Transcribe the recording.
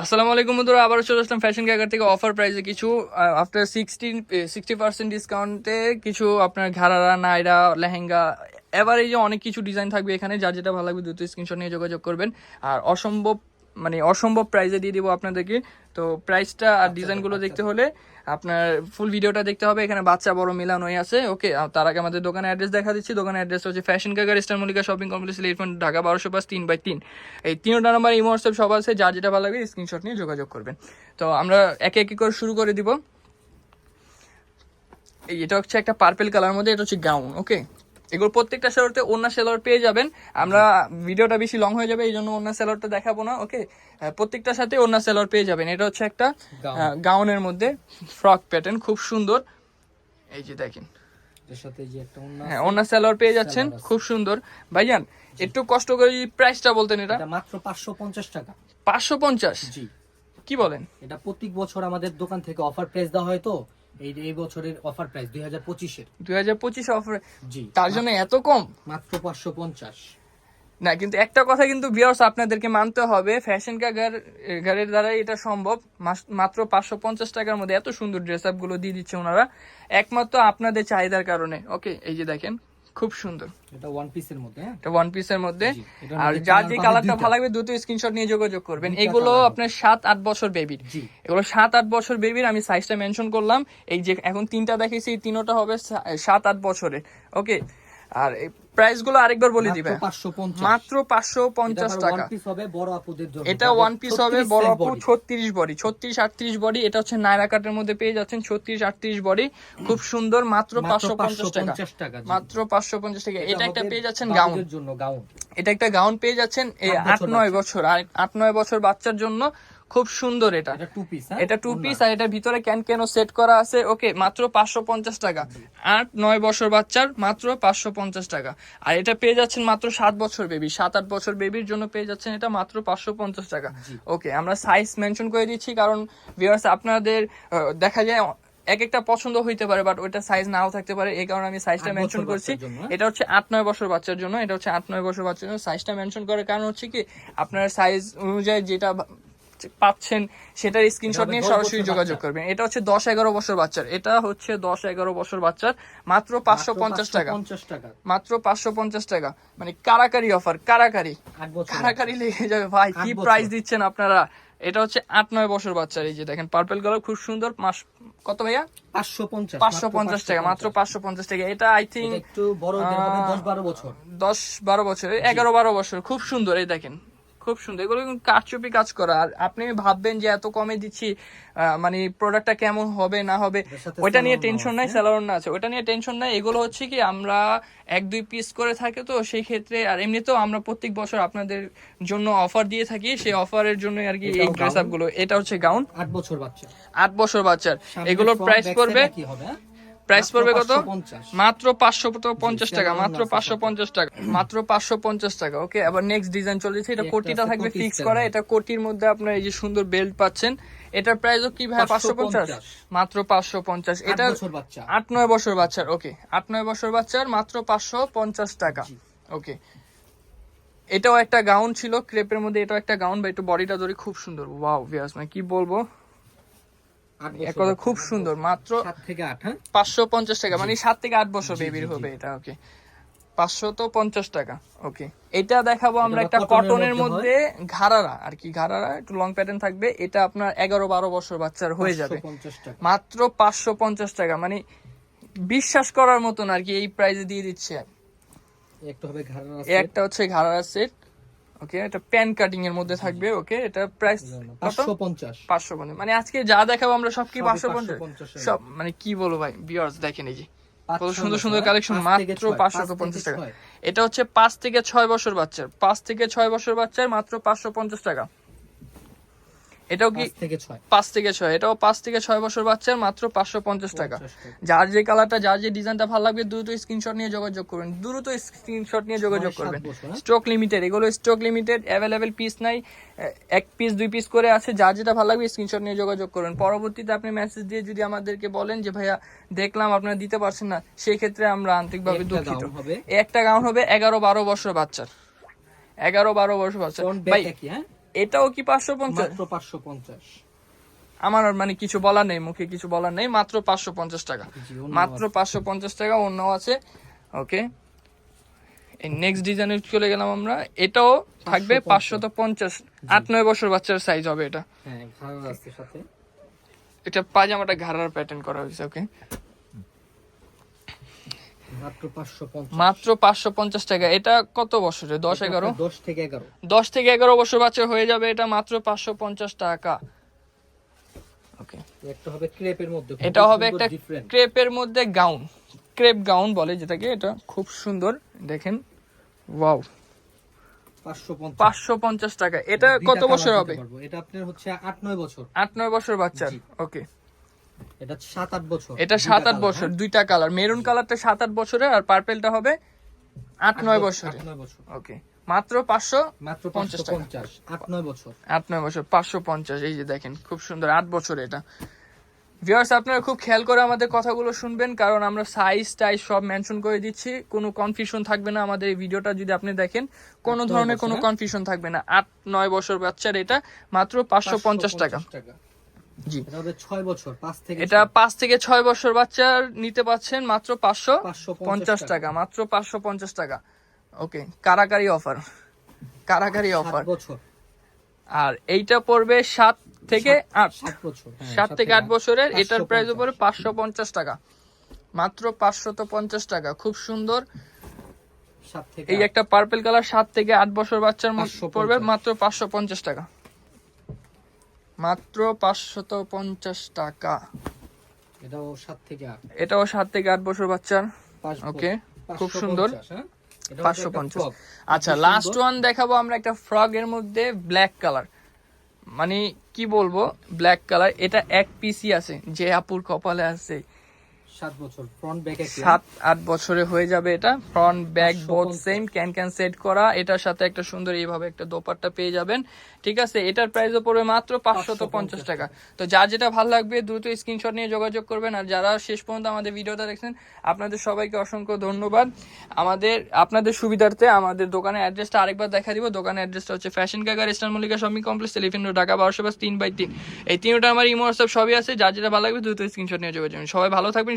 আসসালামু আলাইকুম বন্ধুরা, আবারও চলে আসলাম ফ্যাশন ক্যাগার থেকে। অফার প্রাইসে কিছু আফটার সিক্সটিন সিক্সটি পার্সেন্ট ডিসকাউন্টে কিছু আপনার ঘাড়ারা, নাইরা, লেহেঙ্গা এভারেজে অনেক কিছু ডিজাইন থাকবে এখানে। যার যেটা ভালো লাগবে দ্রুত স্ক্রিনশট নিয়ে যোগাযোগ করবেন। আর অসম্ভব মানে অসম্ভব প্রাইসে দিয়ে দিব আপনাদেরকে। তো প্রাইসটা আর ডিজাইনগুলো দেখতে হলে আপনার ফুল ভিডিওটা দেখতে হবে। এখানে বাচ্চা বড় মিলানোই আছে। ওকে তার আগে আমাদের দোকানের অ্যাড্রেস দেখা দিচ্ছি। দোকানের অ্যাড্রেস হচ্ছে fashion কাগার Eastern Mallika shopping complex eleven Dhaka বারোশো পাঁচ তিন বাই তিন। এই তিনটা নাম্বার এই হোয়াটসঅ্যাপ সব আছে। যার যেটা ভালো লাগে স্ক্রিনশট নিয়ে যোগাযোগ করবেন। তো আমরা একে একে করে শুরু করে দিব। এই এটা হচ্ছে একটা পার্পেল কালার মধ্যে এটা হচ্ছে গাউন ওকে এগুলো প্রত্যেকটা সেলরতে অন্য সেলর পেয়ে যাবেন। আমরা ভিডিওটা বেশি লং হয়ে যাবে এই জন্য অন্য সেলরটা দেখাবো না ওকে প্রত্যেকটার সাথে অন্য সেলর পেয়ে যাবেন। এটা হচ্ছে একটা গাউনের মধ্যে ফ্রক প্যাটার্ন খুব সুন্দর। এই যে দেখেন। হ্যাঁ পেয়ে যাচ্ছেন খুব সুন্দর। ভাইজান একটু কষ্ট করে প্রাইসটা বলতেন এটা। মাত্র 550 টাকা। পাঁচশো পঞ্চাশ? জি। কি বলেন? এটা প্রত্যেক বছর আমাদের দোকান থেকে অফার প্রাইস দেওয়া হয় তো এই এই বছরের অফার প্রাইস 2025 এর দুই হাজার পঁচিশ অফার জি। তার জন্য এত কম? মাত্র 550 না কিন্তু একটা কথা কিন্তু বিয়ার্স আপনাদেরকে মানতে হবে ফ্যাশন কাগার গাড়ির দ্বারা এটা সম্ভব। মাত্র পাঁচশো পঞ্চাশ টাকার মধ্যে এত সুন্দর ড্রেস আপগুলো দিয়ে দিচ্ছে ওনারা। একমাত্র আপনাদের চাহিদার কারণে। ওকে এই যে দেখেন খুব সুন্দর। এটা ওয়ান পিসের মধ্যে হ্যাঁ? এটা ওয়ান পিসের মধ্যে। আর যা যে কালারটা ভালো লাগবে দুটো স্ক্রিনশট নিয়ে যোগাযোগ করবেন। এগুলো আপনার সাত আট বছর বেবির জি। এগুলো সাত আট বছর বেবির আমি সাইজটা মেনশন করলাম। এই যে এখন তিনটা দেখেছি এই তিনোটা হবে সাত আট বছরের। ওকে আর প্রাইসগুলো আরেকবার বলে দিবে। মাত্র 550 পাঁচশো পঞ্চাশ টাকা। এটা ওয়ান পিস হবে বড় আপু body। ছত্রিশ বডি ছত্রিশ আটত্রিশ বডি এটা হচ্ছে নায়রা কাটের মধ্যে পেয়ে যাচ্ছেন ছত্রিশ আটত্রিশ বডি খুব সুন্দর মাত্র মাত্র পাঁচশো পঞ্চাশ টাকা। 550 টাকা মাত্র পাঁচশো পঞ্চাশ টাকা। এটা একটা পেয়ে যাচ্ছেন গাউন। জন্য গাউন। এটা একটা গাউন পেয়ে যাচ্ছেন এই আট আট নয় বছর। আর আট নয় বছর বাচ্চার জন্য খুব সুন্দর এটা। এটা টু পিস হ্যাঁ? এটা টু পিস আর এটার ভিতরে ক্যান ক্যানও সেট করা আছে। ওকে মাত্র পাঁচশো পঞ্চাশ টাকা। আট নয় বছর বাচ্চার মাত্র পাঁচশো পঞ্চাশ টাকা। আর এটা পেয়ে যাচ্ছেন মাত্র সাত বছর বেবি সাত আট বছর বেবির জন্য পেয়ে যাচ্ছেন এটা মাত্র পাঁচশো পঞ্চাশ টাকা। ওকে আমরা সাইজ মেনশন করে দিচ্ছি কারণ ভিউয়ার্স আপনাদের দেখা যায় এক একটা পছন্দ হইতে পারে বাট ওইটা সাইজ নাও থাকতে পারে। এই কারণে আমি সাইজটা মেনশন করছি। হ্যাঁ? এটা হচ্ছে আট নয় বছর বাচ্চার জন্য। এটা হচ্ছে আট নয় বছর বাচ্চার জন্য। সাইজটা মেনশন করার কারণ হচ্ছে কি আপনার সাইজ অনুযায়ী যেটা পাচ্ছেন সেটার স্ক্রিনশট নিয়ে সরাসরি যোগাযোগ করবেন। এটা হচ্ছে দশ এগারো বছর বাচ্চার এটা হচ্ছে দশ এগারো বছর বাচ্চার মাত্র পাঁচশো পঞ্চাশ টাকা। 550 টাকা। মাত্র পাঁচশো পঞ্চাশ টাকা। মানে কারাকারি অফার কারাকারি। কারাকারি লেগে যাবে। ভাই কি প্রাইস দিচ্ছেন আপনারা? এটা হচ্ছে আট নয় বছর বাচ্চার এই যে দেখেন পার্পেল কালার খুব সুন্দর মাস কত ভাইয়া? 550 পাঁচশো পঞ্চাশ টাকা মাত্র পাঁচশো পঞ্চাশ টাকা। এটা আই থিঙ্ক 10 12 বছর। দশ বারো বছর এগারো বারো বছর খুব সুন্দর এই দেখেন। খুব সুন্দর। এগুলো কিন্তু কারচুপি কাজ করা। আর আপনি ভাববেন যে এত কমে দিচ্ছি মানে প্রোডাক্টটা কেমন হবে না হবে ওইটা নিয়ে টেনশন নাই স্যালারন না আছে। ওইটা নিয়ে টেনশন নাই। এগুলো হচ্ছে কি আমরা এক দুই পিস করে থাকে তো সেই ক্ষেত্রে আর এমনিতেও আমরা প্রত্যেক বছর আপনাদের জন্য অফার দিয়ে থাকি। সেই অফারের জন্য আর কি এই ড্রেস? গুলো। এটা হচ্ছে গাউন 8 বছর বাচ্চা। আট বছর বাচ্চার। এগুলোর প্রাইস পড়বে একই হবে হ্যাঁ? প্রাইস পড়বে কত? মাত্র পাঁচশো পঞ্চাশ টাকা মাত্র পাঁচশো পঞ্চাশ টাকা মাত্র পাঁচশো পঞ্চাশ টাকা ওকে আবার নেক্সট ডিজাইন চলেছে এটা কোটিটা থাকবে ফিক্স করা এটা কোটির মধ্যে আপনার এই যে সুন্দর বেল্ট পাচ্ছেন এটার প্রাইসও কি ভাই পাঁচশো পঞ্চাশ? মাত্র পাঁচশো পঞ্চাশ। এটা আট নয় বছর বাচ্চার ওকে আট নয় বছর বাচ্চার মাত্র পাঁচশো পঞ্চাশ টাকা ওকে এটাও একটা গাউন ছিল ক্রেপের মধ্যে এটাও একটা গাউন বা একটু বডিটা ধরে খুব সুন্দর। ওয়াও ভিয়াস মানে কি বলব? এক কথা খুব সুন্দর মাত্র থেকে আট হ্যাঁ? পাঁচশো পঞ্চাশ টাকা মানে সাত থেকে আট বছর বেবির। হবে এটা ওকে পাঁচশো তো পঞ্চাশ টাকা ওকে এটা দেখাবো আমরা একটা কটনের মধ্যে ঘাড়ারা আর কি ঘাড়ারা একটু লং প্যাটার্ন থাকবে এটা আপনার এগারো বারো বছর বাচ্চার হয়ে যাবে। মাত্র পাঁচশো পঞ্চাশ টাকা মানে বিশ্বাস করার মতন আর কি এই প্রাইসে দিয়ে দিচ্ছে। একটা হচ্ছে ঘাড়ারা সেট ওকে? এটা প্যান কাটিং এর মধ্যে থাকবে ওকে? এটা প্রাইস পাঁচশো পঞ্চাশ। পাঁচশো পঞ্চাশ। মানে আজকে যা দেখাবো আমরা সব কি পাঁচশো পঞ্চাশ? সব মানে কি বলব ভাই বিয়ার্স দেখেন এই যে। কত সুন্দর সুন্দর কালেকশন পাঁচ মাত্র পাঁচশো পঞ্চাশ টাকা। এটা হচ্ছে পাঁচ থেকে ছয় বছর বাচ্চার পাঁচ থেকে ছয় বছর বাচ্চার মাত্র পাঁচশো পঞ্চাশ টাকা। এটাও কি পাঁচ থেকে ছয়। এটাও পাঁচ থেকে ছয় বছর বাচ্চার মাত্র পাঁচশো পঞ্চাশ টাকা। যার যে কালারটা যার যে ডিজাইনটা ভালো লাগবে দ্রুত স্ক্রিনশট নিয়ে যোগাযোগ করবেন দ্রুত স্ক্রিনশট নিয়ে যোগাযোগ করবেন? স্টক লিমিটেড এগুলো স্টক লিমিটেড অ্যাভেলেবেল পিস নাই। এক পিস দুই পিস করে আছে। যার যেটা ভালো লাগবে স্ক্রিনশট নিয়ে যোগাযোগ করবেন পরবর্তীতে আপনি মেসেজ দিয়ে যদি আমাদেরকে বলেন যে ভাইয়া দেখলাম আপনারা দিতে পারছেন না সেই ক্ষেত্রে আমরা আন্তরিকভাবে একটা দুঃখিত। একটা গাউন হবে এগারো বারো বছর বাচ্চার। এগারো বারো বছর বাচ্চা ভাই এটাও কি পাঁচশো পঞ্চাশ? মাত্র পাঁচশো পঞ্চাশ। আমার মানে কিছু বলার নেই মুখে কিছু বলার নেই মাত্র পাঁচশো পঞ্চাশ টাকা। মাত্র পাঁচশো পঞ্চাশ টাকা অন্য আছে। ওকে। নেক্সট ডিজাইনে চলে গেলাম আমরা। এটাও থাকবে 550 পাঁচশত পঞ্চাশ। আট নয় বছর বাচ্চার সাইজ হবে এটা। হ্যাঁ এটা পাজামাটা ঘাড়ার প্যাটার্ন করা হয়েছে ওকে মাত্র পাঁচশো পঞ্চাশ। টাকা। এটা কত বছরে? দশ এগারো? দশ থেকে এগারো। দশ থেকে এগারো বছর বাচ্চা হয়ে যাবে এটা মাত্র পাঁচশো পঞ্চাশ টাকা। ওকে একটা হবে ক্রেপের মধ্যে এটা হবে একটা ক্রেপের মধ্যে গাউন। ক্রেপ গাউন বলে যেটাকে এটা খুব সুন্দর। দেখেন ওয়াও। পাঁচশো পঞ্চাশ। টাকা। এটা কত বছর হবে? এটা আপনার হচ্ছে আট নয় বছর। আট নয় বছর বাচ্চার। ওকে এটা সাত আট বছর। এটা দুইটা সাত আট colour, বছর হ্যাঁ? দুইটা কালার। মেরুন কালারটা সাত আট বছরের আর পার্পেলটা হবে আট নয় আট বছরে নয় বছর। ওকে। মাত্র পাঁচশো মাত্র পঞ্চাশ পাঁচশো টাকা। পঞ্চাশ আট নয় বছর। আট নয় বছর পাঁচশো পঞ্চাশ। এই যে দেখেন খুব সুন্দর আট বছর এটা। ভিউয়ার্স আপনারা খুব খেয়াল করে আমাদের কথাগুলো শুনবেন কারণ আমরা সাইজ টাইজ সব মেনশন করে দিচ্ছি। কোনো কনফিউশন থাকবে না আমাদের এই ভিডিওটা যদি আপনি দেখেন। কোনো ধরনের কোনো কনফিউশন থাকবে না। আট নয় বছর বাচ্চার এটা মাত্র পাঁচশো পঞ্চাশ টাকা। জি। এটা হবে ছয় বছর পাঁচ থেকে এটা পাঁচ থেকে ছয় বছর বাচ্চার নিতে পাচ্ছেন মাত্র পাঁচশো পঞ্চাশ টাকা। মাত্র পাঁচশো পঞ্চাশ টাকা। ওকে কারাকারি অফার কারাকারি অফার। আর এইটা পড়বে সাত থেকে আট। সাত বছর হ্যাঁ, সাত থেকে আট বছরের এটার প্রাইস উপরে পাঁচশো পঞ্চাশ টাকা। মাত্র পাঁচশত পঞ্চাশ টাকা খুব সুন্দর। এই একটা পার্পল কালার সাত থেকে আট বছর বাচ্চার মধ্যে পড়বে মাত্র পাঁচশো পঞ্চাশ টাকা। মাত্র পাঁচশত পঞ্চাশ টাকা। এটাও সাত থেকে আট। এটাও সাত থেকে আট বছর বাচ্চার। ওকে খুব সুন্দর। হ্যাঁ? পাঁচশো পঞ্চাশ। আচ্ছা লাস্ট ওয়ান দেখাবো আমরা একটা ফ্রগ এর মধ্যে ব্ল্যাক কালার। মানে কি বলব ব্ল্যাক কালার। এটা এক পিসি আছে যে আপুর কপালে আছে। সাত বছর ফ্রন্ট ব্যাক বছরে হয়ে যাবে এটা। Front back both same can can set করা। এটার সাথে একটা সুন্দর এইভাবে একটা দোপাট্টা পেয়ে যাবেন। ঠিক আছে এটার প্রাইসও পড়বে মাত্র পাঁচশত পঞ্চাশ 550 টাকা। তো যার যেটা ভালো লাগবে দ্রুত স্ক্রিনশট নিয়ে যোগাযোগ করবেন। আর যারা শেষ পর্যন্ত আমাদের ভিডিওটা দেখছেন আপনাদের সবাইকে অসংখ্য ধন্যবাদ। আমাদের আপনাদের সুবিধার্থে আমাদের দোকানের অ্যাড্রেসটা আরেকবার দেখা দিব। দোকানের অ্যাড্রেসটা হচ্ছে fashion কাগার Eastern Mallika shopping complex elephant Dhaka বারোশো বাস তিন বাই তিন। এই তিনটা আমার ইমো হোয়াটসঅ্যাপ সবই আছে। যার যেটা ভালো লাগবে দ্রুত স্ক্রিনশট নিয়ে যোগাযোগ সবাই ভালো থাকবেন